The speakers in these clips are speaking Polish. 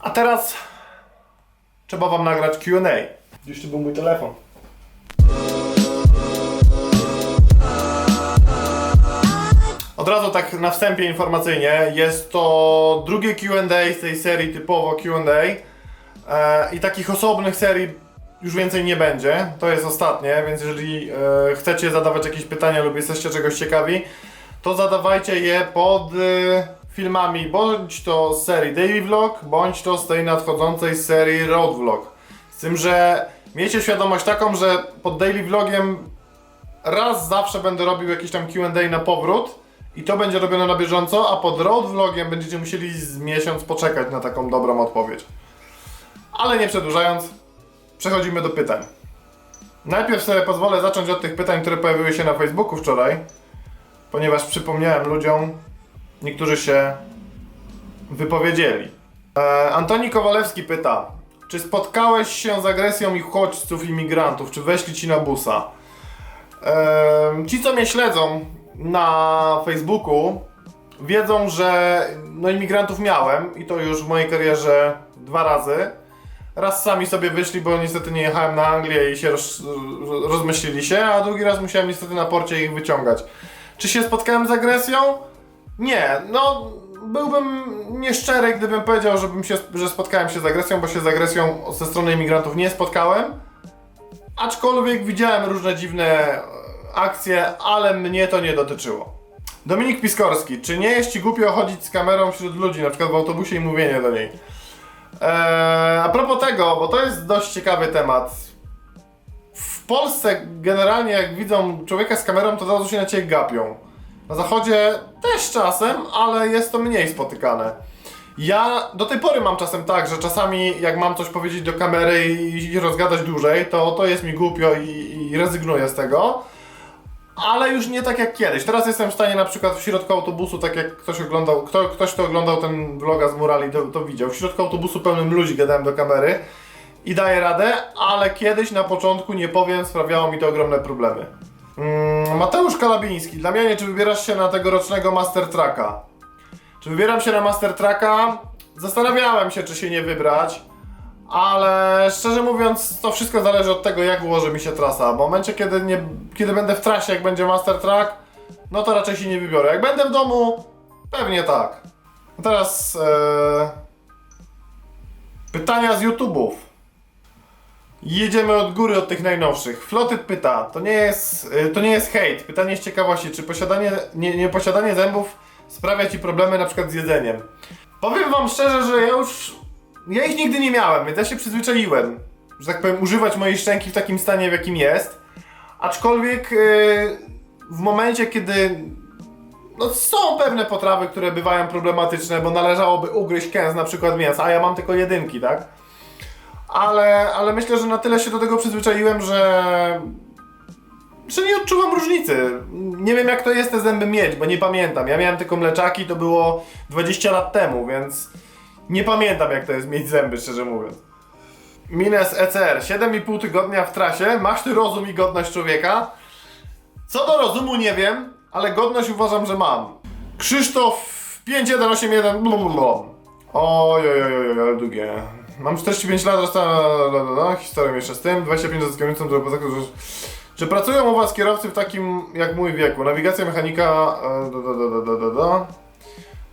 A teraz trzeba wam nagrać Q&A. Gdzieś tu był mój telefon. Od razu tak na wstępie informacyjnie, jest to drugie Q&A z tej serii typowo Q&A e, i takich osobnych serii już więcej nie będzie, to jest ostatnie, więc jeżeli e, chcecie zadawać jakieś pytania lub jesteście czegoś ciekawi, to zadawajcie je pod e, filmami, bądź to z serii Daily Vlog, bądź to z tej nadchodzącej serii Road Vlog. Z tym, że miejcie świadomość taką, że pod Daily Vlogiem raz zawsze będę robił jakiś tam Q&A na powrót i to będzie robione na bieżąco, a pod road vlogiem będziecie musieli z miesiąc poczekać na taką dobrą odpowiedź. Ale nie przedłużając, przechodzimy do pytań. Najpierw sobie pozwolę zacząć od tych pytań, które pojawiły się na Facebooku wczoraj, ponieważ przypomniałem ludziom, niektórzy się wypowiedzieli. E, Antoni Kowalewski pyta, czy spotkałeś się z agresją uchodźców imigrantów, czy weszli ci na busa? Em, Ci, co mnie śledzą na Facebooku, wiedzą, że no imigrantów miałem i to już w mojej karierze dwa razy. Raz sami sobie wyszli, bo niestety nie jechałem na Anglię i się roz, rozmyślili się, a drugi raz musiałem niestety na porcie ich wyciągać. Czy się spotkałem z agresją? Nie, no byłbym nieszczery, gdybym powiedział, się, że spotkałem się z agresją, bo się z agresją ze strony imigrantów nie spotkałem. Aczkolwiek widziałem różne dziwne e, akcje, ale mnie to nie dotyczyło. Dominik Piskorski, czy nie jest ci głupio chodzić z kamerą wśród ludzi, na przykład w autobusie i mówienie do niej? Eee, a propos tego, bo to jest dość ciekawy temat. Polsce generalnie jak widzą człowieka z kamerą, to od razu się na ciebie gapią. Na zachodzie też czasem, ale jest to mniej spotykane. Ja do tej pory mam czasem tak, że czasami jak mam coś powiedzieć do kamery i, i rozgadać dłużej, to to jest mi głupio i, i rezygnuję z tego. Ale już nie tak jak kiedyś. Teraz jestem w stanie na przykład w środku autobusu, tak jak ktoś oglądał, kto, ktoś kto oglądał ten vloga z Murali, to, to widział. W środku autobusu pełnym ludzi gadałem do kamery i daję radę, ale kiedyś na początku, nie powiem, sprawiało mi to ogromne problemy. Mm, Mateusz Kalabiński, dla mnie czy wybierasz się na tegorocznego Master Tracka? Czy wybieram się na Master Tracka? Zastanawiałem się, czy się nie wybrać, ale szczerze mówiąc, to wszystko zależy od tego, jak ułoży mi się trasa. W momencie, kiedy, nie, kiedy będę w trasie, jak będzie Master Track, no to raczej się nie wybiorę. Jak będę w domu, pewnie tak. Teraz e, pytania z YouTube'ów. Jedziemy od góry, od tych najnowszych. Flotyt pyta, to nie jest, y, to nie jest hejt, pytanie z ciekawości, czy posiadanie, nie, nieposiadanie zębów sprawia Ci problemy na przykład z jedzeniem? Powiem Wam szczerze, że ja już, ja ich nigdy nie miałem, więc ja się przyzwyczaiłem, że tak powiem, używać mojej szczęki w takim stanie, w jakim jest. Aczkolwiek y, w momencie, kiedy no są pewne potrawy, które bywają problematyczne, bo należałoby ugryźć kęs na przykład mięsa, a ja mam tylko jedynki, tak? Ale, ale myślę, że na tyle się do tego przyzwyczaiłem, że że nie odczuwam różnicy. Nie wiem jak to jest te zęby mieć, bo nie pamiętam. Ja miałem tylko mleczaki, to było 20 lat temu, więc nie pamiętam jak to jest mieć zęby, szczerze mówiąc. Mines ECR, 7,5 tygodnia w trasie, masz ty rozum i godność człowieka? Co do rozumu nie wiem, ale godność uważam, że mam. Krzysztof 5181 blablabla. Oj, oj, oj, oj, ale długie. Mam 45 lat, zostałem historią jeszcze z tym, 25 lat z kierownicą, poza tym, że... Czy pracują u Was kierowcy w takim jak mój wieku? Nawigacja mechanika... e, Da, da, da, da, da, da.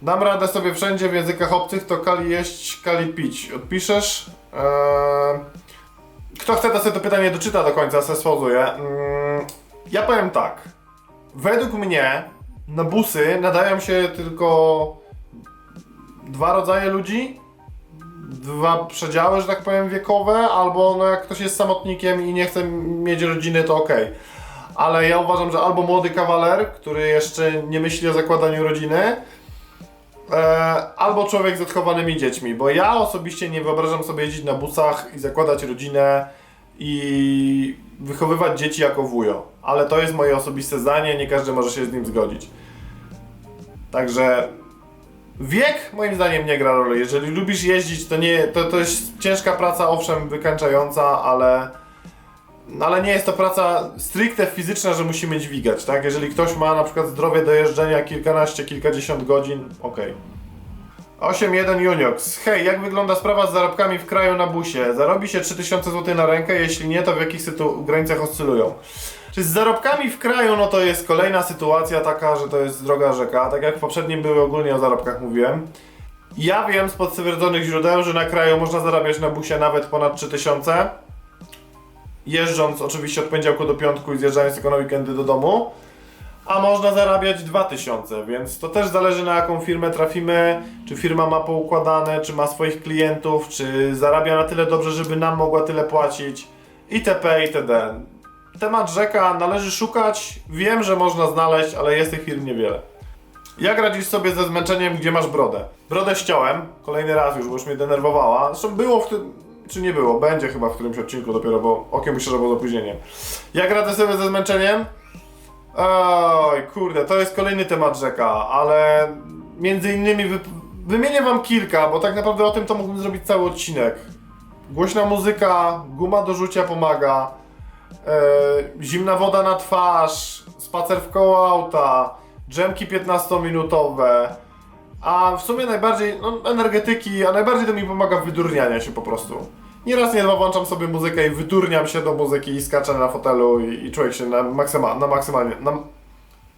Dam radę sobie wszędzie w językach obcych, to kali jeść, kali pić. Odpiszesz? Eee, kto chce, to sobie to pytanie doczyta do końca, se sfozuję. Mm, ja powiem tak. Według mnie na busy nadają się tylko dwa rodzaje ludzi. Dwa przedziały, że tak powiem, wiekowe, albo no jak ktoś jest samotnikiem i nie chce mieć rodziny, to okej. Ale ja uważam, że albo młody kawaler, który jeszcze nie myśli o zakładaniu rodziny, E, albo człowiek z odchowanymi dziećmi, bo ja osobiście nie wyobrażam sobie jeździć na busach i zakładać rodzinę i wychowywać dzieci jako wujo. Ale to jest moje osobiste zdanie, nie każdy może się z nim zgodzić. Także wiek moim zdaniem nie gra roli. Jeżeli lubisz jeździć, to nie, to, to jest ciężka praca, owszem, wykańczająca, ale No ale nie jest to praca stricte fizyczna, że musimy dźwigać, tak? Jeżeli ktoś ma na przykład zdrowie do jeżdżenia kilkanaście, kilkadziesiąt godzin, okej. 8.1 Juniox. Hej, jak wygląda sprawa z zarobkami w kraju na busie? Zarobi się 3000 zł na rękę? Jeśli nie, to w jakich granicach oscylują? Czy z zarobkami w kraju, no to jest kolejna sytuacja taka, że to jest droga rzeka. Tak jak w poprzednim były ogólnie o zarobkach mówiłem. Ja wiem z potwierdzonych źródeł, że na kraju można zarabiać na busie nawet ponad 3000. Jeżdżąc oczywiście od poniedziałku do piątku i zjeżdżając tylko na weekendy do domu. A można zarabiać 2000, więc to też zależy na jaką firmę trafimy, czy firma ma poukładane, czy ma swoich klientów, czy zarabia na tyle dobrze, żeby nam mogła tyle płacić, itp. itd. Temat rzeka należy szukać, wiem, że można znaleźć, ale jest tych firm niewiele. Jak radzisz sobie ze zmęczeniem, gdzie masz brodę? Brodę ściąłem, kolejny raz już, bo już mnie denerwowała. Zresztą było w tym, czy nie było, będzie chyba w którymś odcinku dopiero, bo okiem myślę, że było z opóźnieniem. Jak radzę sobie ze zmęczeniem? Oj, kurde, to jest kolejny temat rzeka, ale między innymi wy, wymienię wam kilka, bo tak naprawdę o tym to mógłbym zrobić cały odcinek. Głośna muzyka, guma do rzucia pomaga, e, zimna woda na twarz, spacer w koło auta, drzemki 15-minutowe, a w sumie najbardziej, no energetyki, a najbardziej to mi pomaga wydurniania się po prostu. Nieraz nie dwa włączam sobie muzykę i wydurniam się do muzyki i skaczę na fotelu i, i człowiek się na, maksyma, na maksymalnie, na,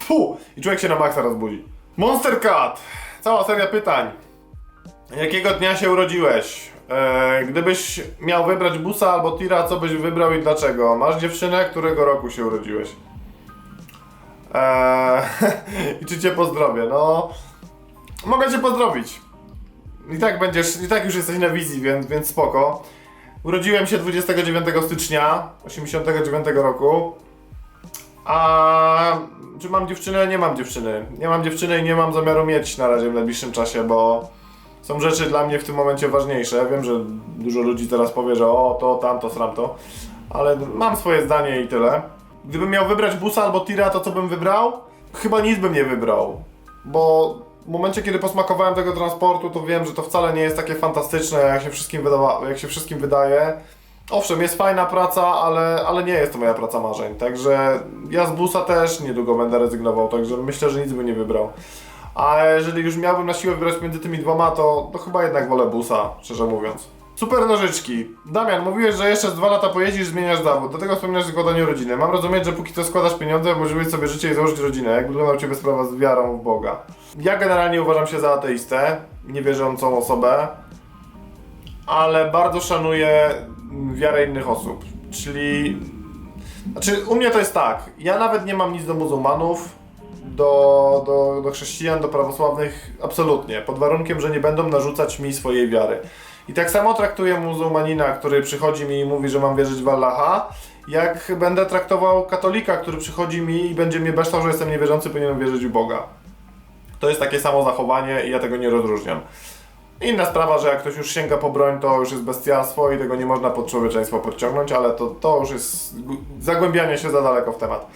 pu, i człowiek się na maksa rozbudzi. Monster Cat, cała seria pytań. Jakiego dnia się urodziłeś? E, gdybyś miał wybrać busa albo tira, co byś wybrał i dlaczego? Masz dziewczynę, którego roku się urodziłeś? Eee, I czy cię pozdrowię? No, mogę cię pozdrowić. I tak będziesz, i tak już jesteś na wizji, więc, więc spoko. Urodziłem się 29 stycznia 89 roku. A czy mam dziewczynę? Nie mam dziewczyny. Nie mam dziewczyny i nie mam zamiaru mieć na razie w najbliższym czasie, bo są rzeczy dla mnie w tym momencie ważniejsze. Wiem, że dużo ludzi teraz powie, że o to, tamto, sramto, ale mam swoje zdanie i tyle. Gdybym miał wybrać busa albo tira, to co bym wybrał? Chyba nic bym nie wybrał, bo w momencie, kiedy posmakowałem tego transportu, to wiem, że to wcale nie jest takie fantastyczne, jak się wszystkim, wydawa- jak się wszystkim wydaje. Owszem, jest fajna praca, ale, ale nie jest to moja praca marzeń, także ja z busa też niedługo będę rezygnował, także myślę, że nic bym nie wybrał. A jeżeli już miałbym na siłę wybrać między tymi dwoma, to, to chyba jednak wolę busa, szczerze mówiąc. Super nożyczki. Damian, mówiłeś, że jeszcze z dwa lata pojeździsz, zmieniasz zawód. Do tego wspomniałeś o zakładaniu rodziny. Mam rozumieć, że póki co składasz pieniądze, żywić sobie życie i założyć rodzinę. Jak wygląda u Ciebie sprawa z wiarą w Boga? Ja generalnie uważam się za ateistę, niewierzącą osobę, ale bardzo szanuję wiarę innych osób. Czyli... Znaczy, u mnie to jest tak. Ja nawet nie mam nic do muzułmanów, do, do, do chrześcijan, do prawosławnych, absolutnie. Pod warunkiem, że nie będą narzucać mi swojej wiary. I tak samo traktuję muzułmanina, który przychodzi mi i mówi, że mam wierzyć w Allaha, jak będę traktował katolika, który przychodzi mi i będzie mnie beształ, że jestem niewierzący, powinienem wierzyć w Boga. To jest takie samo zachowanie i ja tego nie rozróżniam. Inna sprawa, że jak ktoś już sięga po broń, to już jest bestialstwo i tego nie można pod człowieczeństwo podciągnąć, ale to, to już jest zagłębianie się za daleko w temat.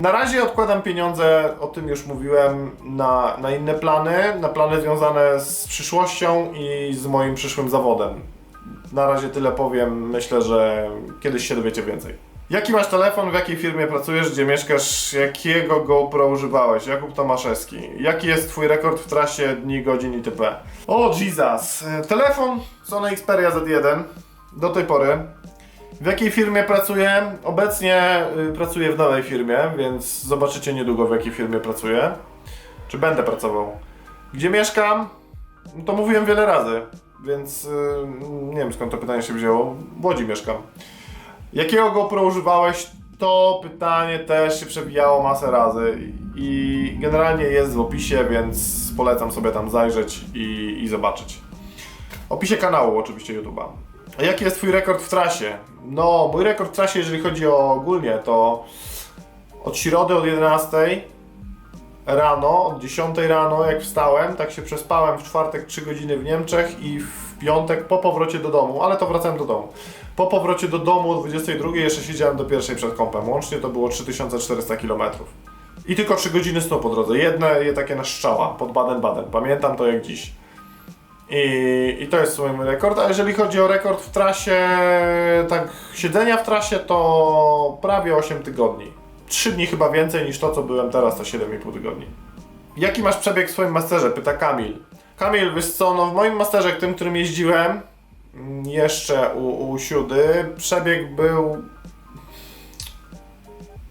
Na razie odkładam pieniądze, o tym już mówiłem, na, na inne plany, na plany związane z przyszłością i z moim przyszłym zawodem. Na razie tyle powiem, myślę, że kiedyś się dowiecie więcej. Jaki masz telefon, w jakiej firmie pracujesz, gdzie mieszkasz, jakiego GoPro używałeś? Jakub Tomaszewski. Jaki jest twój rekord w trasie, dni, godzin itp.? O Jesus! E, Telefon Sony Xperia Z1 do tej pory. W jakiej firmie pracuję? Obecnie y, pracuję w nowej firmie, więc zobaczycie niedługo w jakiej firmie pracuję. Czy będę pracował. Gdzie mieszkam? No To mówiłem wiele razy, więc y, nie wiem skąd to pytanie się wzięło. W Łodzi mieszkam. Jakiego GoPro używałeś? To pytanie też się przewijało masę razy i generalnie jest w opisie, więc polecam sobie tam zajrzeć i, i zobaczyć. Opisie kanału oczywiście YouTube'a. A jaki jest Twój rekord w trasie? No, mój rekord w trasie, jeżeli chodzi o ogólnie, to od środy od 11 rano, od 10 rano jak wstałem, tak się przespałem w czwartek 3 godziny w Niemczech i w piątek po powrocie do domu, ale to wracałem do domu. Po powrocie do domu o 22 jeszcze siedziałem do pierwszej przed kąpem. Łącznie to było 3400 km. I tylko 3 godziny snu po drodze. Jedne je takie na strzała pod Baden-Baden. Pamiętam to jak dziś. I, I to jest mój rekord. A jeżeli chodzi o rekord w trasie, tak siedzenia w trasie, to prawie 8 tygodni. 3 dni chyba więcej niż to, co byłem teraz, to 7,5 tygodni. Jaki masz przebieg w swoim masterze? Pyta Kamil. Kamil, wiesz co, no w moim masterze, tym, którym jeździłem, jeszcze u, u Siudy, przebieg był,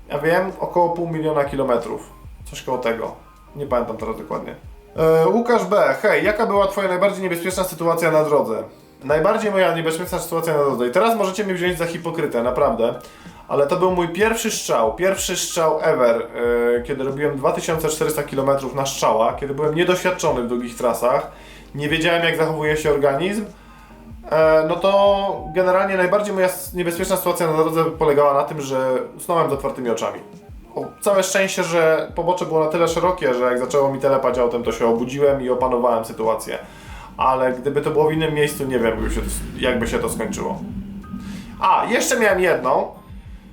ja wiem, około pół miliona kilometrów. Coś koło tego. Nie pamiętam teraz dokładnie. E, Łukasz B. Hej, jaka była Twoja najbardziej niebezpieczna sytuacja na drodze? Najbardziej moja niebezpieczna sytuacja na drodze. I teraz możecie mnie wziąć za hipokrytę, naprawdę. Ale to był mój pierwszy strzał, pierwszy strzał ever, e, kiedy robiłem 2400 km na strzała, kiedy byłem niedoświadczony w długich trasach, nie wiedziałem jak zachowuje się organizm. E, no to generalnie najbardziej moja niebezpieczna sytuacja na drodze polegała na tym, że usnąłem z otwartymi oczami. O, całe szczęście, że pobocze było na tyle szerokie, że jak zaczęło mi telepać autem, to się obudziłem i opanowałem sytuację. Ale gdyby to było w innym miejscu, nie wiem, jakby się to skończyło. A, jeszcze miałem jedną,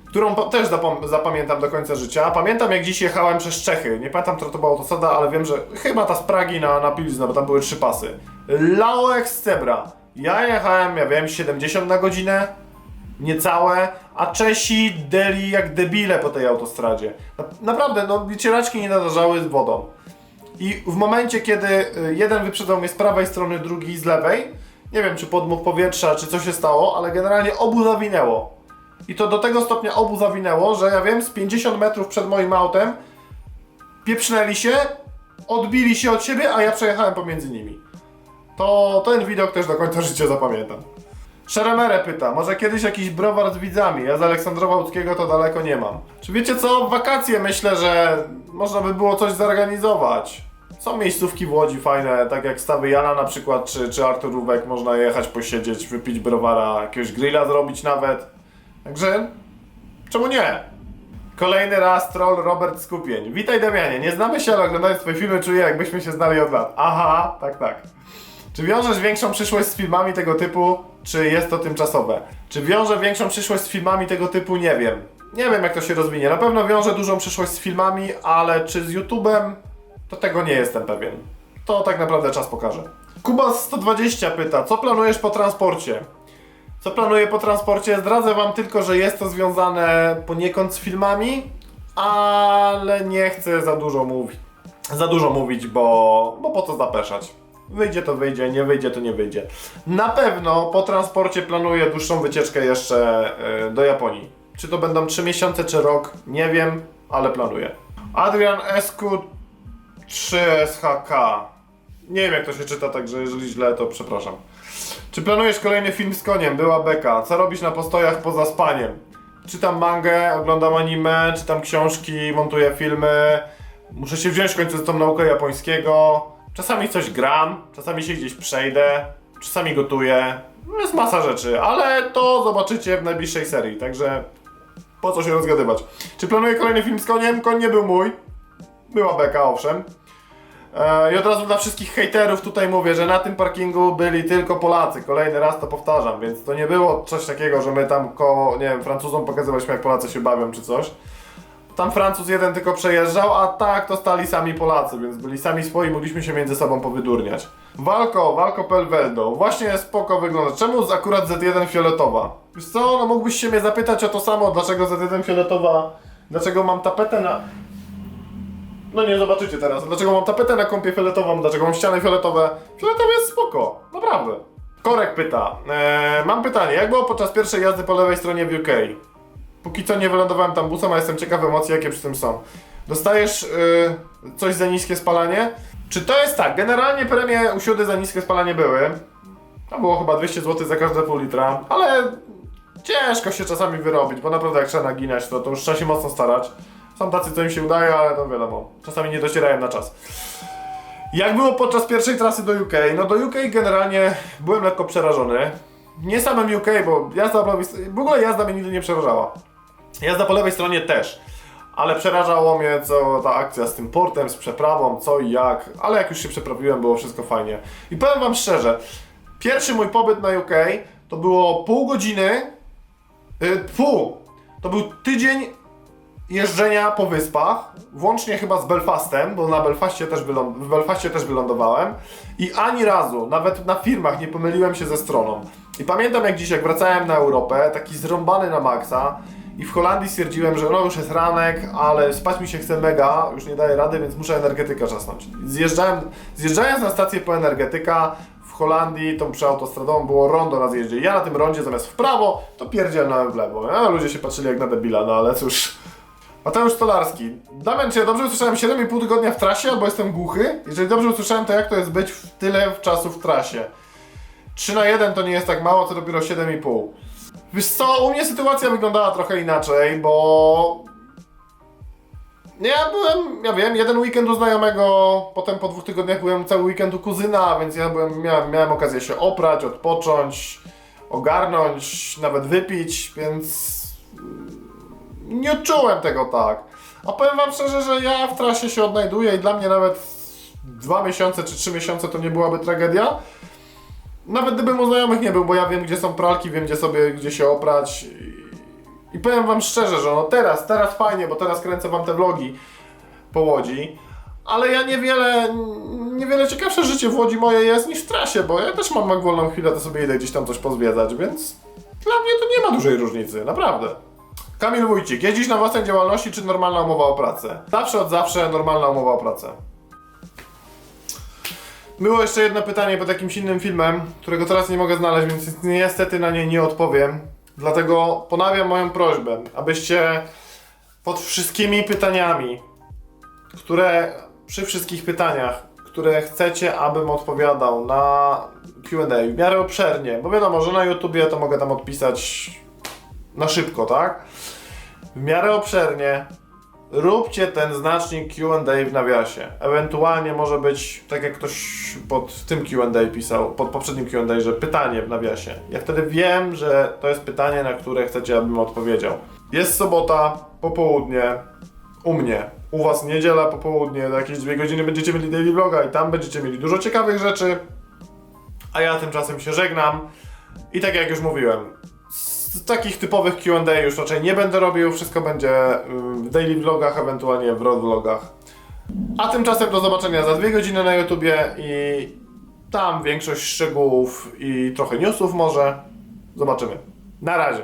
którą też zapamiętam do końca życia. Pamiętam jak dziś jechałem przez Czechy. Nie pamiętam, która to była autostrada, ale wiem, że chyba ta z Pragi na, na Pilzno, bo tam były trzy pasy. Laoex Zebra. Ja jechałem, ja wiem, 70 na godzinę, niecałe, a Czesi deli jak debile po tej autostradzie. Na, naprawdę, no wycieraczki nie nadarzały z wodą. I w momencie, kiedy y, jeden wyprzedzał mnie z prawej strony, drugi z lewej, nie wiem czy podmuch powietrza, czy co się stało, ale generalnie obu zawinęło. I to do tego stopnia obu zawinęło, że ja wiem, z 50 metrów przed moim autem pieprznęli się, odbili się od siebie, a ja przejechałem pomiędzy nimi. To ten widok też do końca życia zapamiętam. Szeremere pyta, może kiedyś jakiś browar z widzami? Ja z Aleksandrowa Łódzkiego to daleko nie mam. Czy wiecie co, wakacje myślę, że można by było coś zorganizować. Są miejscówki w Łodzi fajne, tak jak Stawy Jana na przykład, czy, czy Arturówek, można jechać, posiedzieć, wypić browara, jakiegoś grilla zrobić nawet. Także, czemu nie? Kolejny raz troll Robert Skupień. Witaj Damianie, nie znamy się, ale oglądając twoje filmy czuję jakbyśmy się znali od lat. Aha, tak, tak. Czy wiążesz większą przyszłość z filmami tego typu, czy jest to tymczasowe? Czy wiążę większą przyszłość z filmami tego typu? Nie wiem. Nie wiem jak to się rozwinie. Na pewno wiążę dużą przyszłość z filmami, ale czy z YouTube'em? To tego nie jestem pewien. To tak naprawdę czas pokaże. Kuba 120 pyta, co planujesz po transporcie? Co planuję po transporcie? Zdradzę wam tylko, że jest to związane poniekąd z filmami, ale nie chcę za dużo mówić. Za dużo mówić, bo, bo po co zapeszać? Wyjdzie to wyjdzie, nie wyjdzie to nie wyjdzie. Na pewno po transporcie planuję dłuższą wycieczkę jeszcze e, do Japonii. Czy to będą 3 miesiące czy rok, nie wiem, ale planuję. Adrian SQ3SHK. Nie wiem jak to się czyta, także jeżeli źle to przepraszam. Czy planujesz kolejny film z koniem? Była beka. Co robisz na postojach poza spaniem? Czytam mangę, oglądam anime, czytam książki, montuję filmy. Muszę się wziąć w końcu za tą naukę japońskiego. Czasami coś gram, czasami się gdzieś przejdę, czasami gotuję. Jest masa rzeczy, ale to zobaczycie w najbliższej serii, także po co się rozgadywać. Czy planuję kolejny film z koniem? Koń nie był mój. Była beka, owszem. E, I od razu dla wszystkich hejterów tutaj mówię, że na tym parkingu byli tylko Polacy. Kolejny raz to powtarzam, więc to nie było coś takiego, że my tam koło, nie wiem, Francuzom pokazywaliśmy jak Polacy się bawią czy coś. Tam Francuz jeden tylko przejeżdżał, a tak to stali sami Polacy, więc byli sami swoi, mogliśmy się między sobą powydurniać. Walko, Walko Pelveldo, właśnie spoko wygląda. Czemu akurat Z1 fioletowa? Wiesz co, no mógłbyś się mnie zapytać o to samo, dlaczego Z1 fioletowa, dlaczego mam tapetę na... No nie zobaczycie teraz. Dlaczego mam tapetę na kąpie fioletową, dlaczego mam ściany fioletowe? Fioletowe jest spoko, naprawdę. Korek pyta. Eee, mam pytanie, jak było podczas pierwszej jazdy po lewej stronie w UK? Póki co nie wylądowałem tam busem, a jestem ciekaw emocji, jakie przy tym są. Dostajesz yy, coś za niskie spalanie? Czy to jest tak? Generalnie premie u siódy za niskie spalanie były. To było chyba 200 zł za każde pół litra, ale ciężko się czasami wyrobić, bo naprawdę jak trzeba naginać, to, to już trzeba się mocno starać. Są tacy, co im się udaje, ale to wiadomo, czasami nie docierają na czas. Jak było podczas pierwszej trasy do UK? No do UK generalnie byłem lekko przerażony. Nie samym UK, bo jazda po lewej stronie, w ogóle jazda mnie nigdy nie przerażała. Jazda po lewej stronie też. Ale przerażało mnie co ta akcja z tym portem, z przeprawą, co i jak. Ale jak już się przeprawiłem, było wszystko fajnie. I powiem wam szczerze, pierwszy mój pobyt na UK to było pół godziny, yy, pół. To był tydzień jeżdżenia po wyspach, włącznie chyba z Belfastem, bo na Belfaście też w Belfaście też wylądowałem i ani razu, nawet na filmach nie pomyliłem się ze stroną. I pamiętam jak dziś, jak wracałem na Europę, taki zrąbany na maksa i w Holandii stwierdziłem, że no już jest ranek, ale spać mi się chce mega, już nie daję rady, więc muszę energetyka czasnąć. Zjeżdżałem, zjeżdżając na stację po energetyka, w Holandii tą przeautostradą było rondo na zjeździe. Ja na tym rondzie zamiast w prawo, to pierdzielnąłem w lewo. A ludzie się patrzyli jak na debila, no ale cóż. Mateusz Stolarski. Damian, czy ja dobrze usłyszałem 7,5 tygodnia w trasie, albo jestem głuchy? Jeżeli dobrze usłyszałem, to jak to jest być w tyle czasu w trasie? 3 na 1 to nie jest tak mało, to dopiero 7,5. Wiesz co, u mnie sytuacja wyglądała trochę inaczej, bo... Ja byłem, ja wiem, jeden weekend u znajomego, potem po dwóch tygodniach byłem cały weekend u kuzyna, więc ja byłem, miałem, miałem okazję się oprać, odpocząć, ogarnąć, nawet wypić, więc nie odczułem tego tak. A powiem wam szczerze, że ja w trasie się odnajduję i dla mnie nawet dwa miesiące czy trzy miesiące to nie byłaby tragedia. Nawet gdybym u znajomych nie był, bo ja wiem gdzie są pralki, wiem gdzie sobie, gdzie się oprać. I, i powiem wam szczerze, że no teraz, teraz fajnie, bo teraz kręcę wam te vlogi po Łodzi. Ale ja niewiele, niewiele ciekawsze życie w Łodzi moje jest niż w trasie, bo ja też mam jak wolną chwilę, to sobie idę gdzieś tam coś pozwiedzać, więc dla mnie to nie ma dużej różnicy, naprawdę. Kamil Wójcik, jeździsz na własnej działalności czy normalna umowa o pracę? Zawsze od zawsze normalna umowa o pracę. Było jeszcze jedno pytanie pod jakimś innym filmem, którego teraz nie mogę znaleźć, więc niestety na nie nie odpowiem. Dlatego ponawiam moją prośbę, abyście pod wszystkimi pytaniami, które przy wszystkich pytaniach, które chcecie, abym odpowiadał na Q&A w miarę obszernie, bo wiadomo, że na YouTubie to mogę tam odpisać na szybko, tak? W miarę obszernie róbcie ten znacznik Q&A w nawiasie. Ewentualnie może być, tak jak ktoś pod tym Q&A pisał, pod poprzednim Q&A, że pytanie w nawiasie. Ja wtedy wiem, że to jest pytanie, na które chcecie, abym odpowiedział. Jest sobota, popołudnie, u mnie. U was niedziela, popołudnie, jakieś dwie godziny będziecie mieli daily vloga i tam będziecie mieli dużo ciekawych rzeczy. A ja tymczasem się żegnam. I tak jak już mówiłem, takich typowych Q&A już raczej nie będę robił, wszystko będzie w daily vlogach, ewentualnie w road vlogach. A tymczasem do zobaczenia za dwie godziny na YouTubie i tam większość szczegółów i trochę newsów może. Zobaczymy. Na razie.